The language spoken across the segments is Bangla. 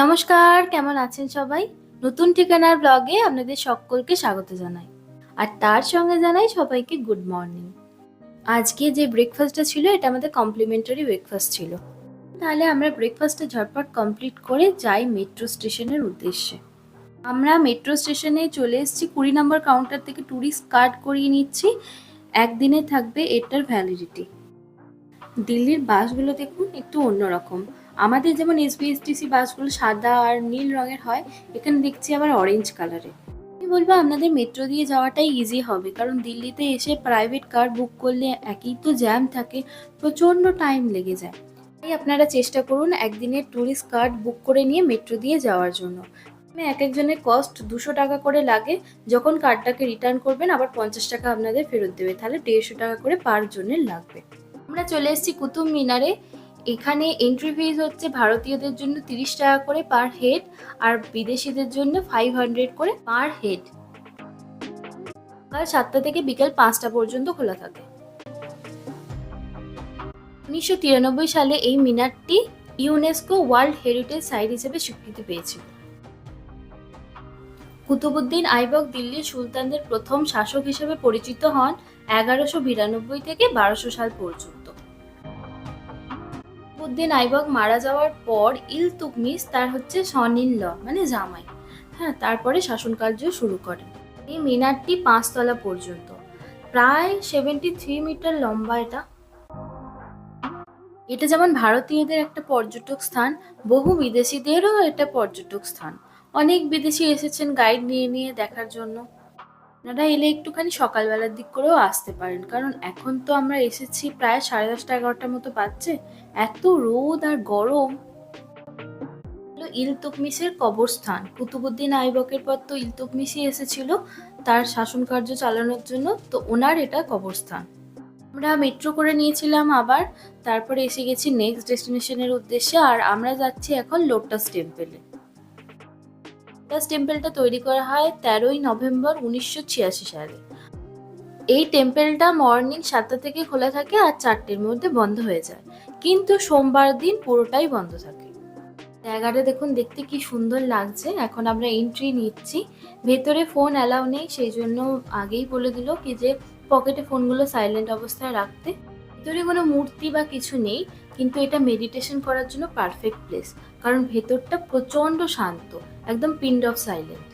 নমস্কার, কেমন আছেন সবাই? নতুন ঠিকানার ব্লগে আপনাদের সকলকে স্বাগত জানাই। আর তার সঙ্গে জানাই সবাইকে গুড মর্নিং। আজকে যে ব্রেকফাস্টটা ছিল, এটা আমাদের কমপ্লিমেন্টারি ব্রেকফাস্ট ছিল। তাহলে আমরা ব্রেকফাস্টটা ঝটপট কমপ্লিট করে যাই মেট্রো স্টেশনের উদ্দেশ্যে। আমরা মেট্রো স্টেশনে চলে এসেছি, কুড়ি নম্বর কাউন্টার থেকে ট্যুরিস্ট কার্ড করিয়ে নিচ্ছি। একদিনে থাকবে এটার ভ্যালিডিটি দিল্লির বাসগুলো দেখুন, একটু অন্যরকম। আমাদের যেমন এসবিএসটিসি বাসগুলো সাদা আর নীল রঙের হয়, এখানে দেখছি আবার অরেঞ্জ কালারের আমি বলব আপনাদের মেট্রো দিয়ে যাওয়াটাই ইজি হবে, কারণ দিল্লিতে এসে প্রাইভেট কার বুক করলে একই তো জ্যাম থাকে, প্রচণ্ড টাইম লেগে যায়। তাই আপনারা চেষ্টা করুন একদিনের ট্যুরিস্ট কার্ড বুক করে নিয়ে মেট্রো দিয়ে যাওয়ার জন্য। এক একজনের কস্ট দুশো টাকা করে লাগে, যখন কার্ডটাকে রিটার্ন করবেন আবার পঞ্চাশ টাকা আপনাদের ফেরত দেবে, তাহলে দেড়শো টাকা করে পার জনের লাগবে। আমরা চলে এসেছি কুতুব মিনারে এখানে এন্ট্রি ফিজ হচ্ছে ভারতীয়দের জন্য তিরিশ টাকা করে পার হেড আর বিদেশিদের জন্য ফাইভ হান্ড্রেড করে পার হেড সকাল সাতটা থেকে বিকেল পাঁচটা পর্যন্ত খোলা থাকে। উনিশশো তিরানব্বই সালে এই মিনারটি ইউনেস্কো ওয়ার্ল্ড হেরিটেজ সাইট হিসেবে স্বীকৃতি পেয়েছিল। কুতুবুদ্দিন আইবক দিল্লির সুলতানদের প্রথম শাসক হিসেবে পরিচিত হন এগারোশো বিরানব্বই থেকে বারোশো সাল পর্যন্ত। কুতুবুদ্দিন আইবক মারা যাওয়ার পর ইলতুকমিস তার হচ্ছে সনিল ল মানে জামাই। হ্যাঁ তারপরে শাসনকার্য শুরু করেন এই মিনারটি পাঁচতলা পর্যন্ত। প্রায় সেভেন্টি থ্রি মিটার লম্বা এটা। এটা যেমন ভারতীয়দের একটা পর্যটক স্থান, বহু বিদেশিদেরও এটা পর্যটক স্থান। অনেক বিদেশি এসেছেন গাইড নিয়ে নিয়ে দেখার জন্য। আপনারা এলে একটুখানি সকালবেলার দিক করেও আসতে পারেন। কারণ এখন তো আমরা এসেছি প্রায় সাড়ে দশটা, এগারোটার মতো পাচ্ছে এত রোদ আর গরম। ইলতুকমিসের কবরস্থান। কুতুবুদ্দিন আইবকের পর তো ইলতুকমিসই এসেছিল তার শাসন কার্য চালানোর জন্য। তো ওনার এটা কবরস্থান। আমরা মেট্রো করে নিয়েছিলাম আবার। তারপরে এসে গেছি নেক্সট ডেস্টিনেশনের উদ্দেশ্যে। আর আমরা যাচ্ছি এখন লোটাস টেম্পেলে লোটাস টেম্পেলটা তৈরি করা হয় তেরোই নভেম্বর উনিশশো ছিয়াশি সালে। এই টেম্পেলটা মর্নিং সাতটা থেকে খোলা থাকে আর চারটের মধ্যে বন্ধ হয়ে যায়। কিন্তু সোমবার দিন পুরোটাই বন্ধ থাকে। জায়গাটা দেখুন, দেখতে কি সুন্দর লাগছে। এখন আমরা এন্ট্রি নিচ্ছি। ভেতরে ফোন অ্যালাউ নেই, সেই জন্য আগেই বলে দিল কি যে পকেটে ফোনগুলো সাইলেন্ট অবস্থায় রাখতে। ভেতরে কোনো মূর্তি বা কিছু নেই, কিন্তু এটা মেডিটেশন করার জন্য পারফেক্ট প্লেস কারণ ভেতরটা প্রচণ্ড শান্ত। একদম পিন্ড অফ সাইলেন্ট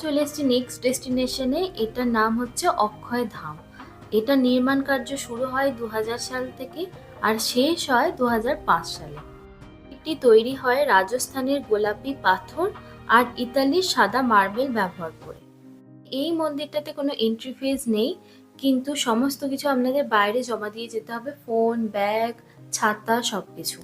চলে এসেছি নেক্সট ডেস্টিনেশনে এটার নাম হচ্ছে অক্ষয় ধাম। এটা নির্মাণ কার্য শুরু হয় দু হাজার সাল থেকে আর শেষ হয় দু হাজার পাঁচ সালে। এটি তৈরি হয় রাজস্থানের গোলাপি পাথর আর ইতালির সাদা মার্বেল ব্যবহার করে। এই মন্দিরটাতে কোনো এন্ট্রি ফিজ নেই, কিন্তু সমস্ত কিছু আপনাদের বাইরে জমা দিয়ে যেতে হবে। ফোন, ব্যাগ, ছাতা সব কিছু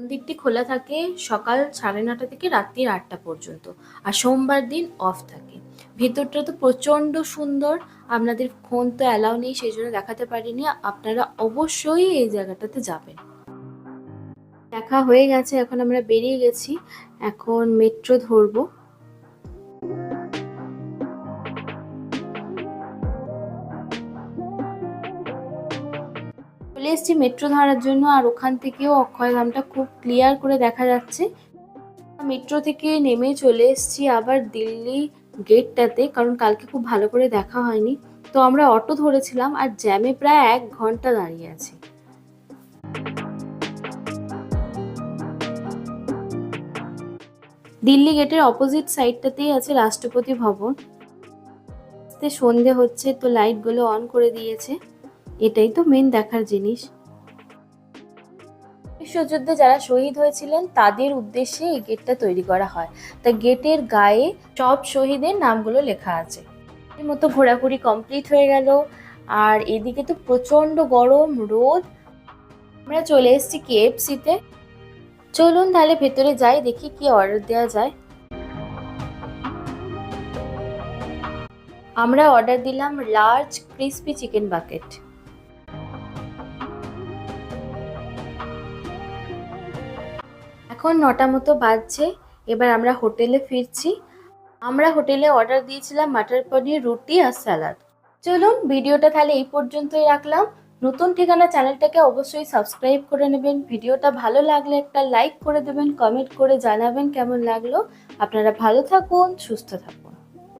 মন্দিরটি খোলা থাকে সকাল সাড়ে নটা থেকে রাত্রির আটটা পর্যন্ত আর সোমবার দিন অফ থাকে। ভেতরটা তো প্রচণ্ড সুন্দর, আপনাদের ফোন তো অ্যালাউ নেই, সেই জন্য দেখাতে পারিনি, আপনারা অবশ্যই এই জায়গাটাতে যাবেন। দেখা হয়ে গেছে, এখন আমরা বেরিয়ে গেছি, এখন মেট্রো ধরবো। চলে এসেছি মেট্রো ধরার জন্য আর ওখান থেকেও অক্ষয়ধামটা খুব ক্লিয়ার করে দেখা যাচ্ছে। মেট্রো থেকে নেমে চলে এসেছি আবার দিল্লি গেটটাতে কারণ কালকে খুব ভালো করে দেখা হয়নি। তো আমরা অটো ধরেছিলাম আর জ্যামে প্রায় এক ঘণ্টা দাঁড়িয়ে আছি। দিল্লি গেটের অপোজিট সাইডটাতেই আছে রাষ্ট্রপতি ভবন। সন্ধে হচ্ছে, তো লাইটগুলো অন করে দিয়েছে। এটাই তো মেন দেখার জিনিস। বিশ্বযুদ্ধে যারা শহীদ হয়েছিলেন, তাদের উদ্দেশ্যে এই গেটটা তৈরি করা হয়। তা গেটের গায়ে সব শহীদের নামগুলো লেখা আছে। এর মতো ঘোরাঘুরি কমপ্লিট হয়ে গেল। আর এদিকে তো প্রচণ্ড গরম, রোদ। আমরা চলে এসেছি কেএফসিতে চলুন তাহলে ভেতরে যাই, দেখি কি অর্ডার দেওয়া যায়। আমরা অর্ডার দিলাম লার্জ ক্রিসপি চিকেন বাকেট এখন নটা মতো বাজছে, এবার আমরা হোটেলে ফিরছি। আমরা হোটেলে অর্ডার দিয়েছিলাম মাটার পনির, রুটি আর স্যালাড চলুন, ভিডিওটা তাহলে এই পর্যন্তই রাখলাম। নতুন ঠিকানা চ্যানেলটাকে অবশ্যই সাবস্ক্রাইব করে নেবেন। ভিডিওটা ভালো লাগলে একটা লাইক করে দেবেন কমেন্ট করে জানাবেন কেমন লাগল। আপনারা ভালো থাকুন, সুস্থ থাকুন।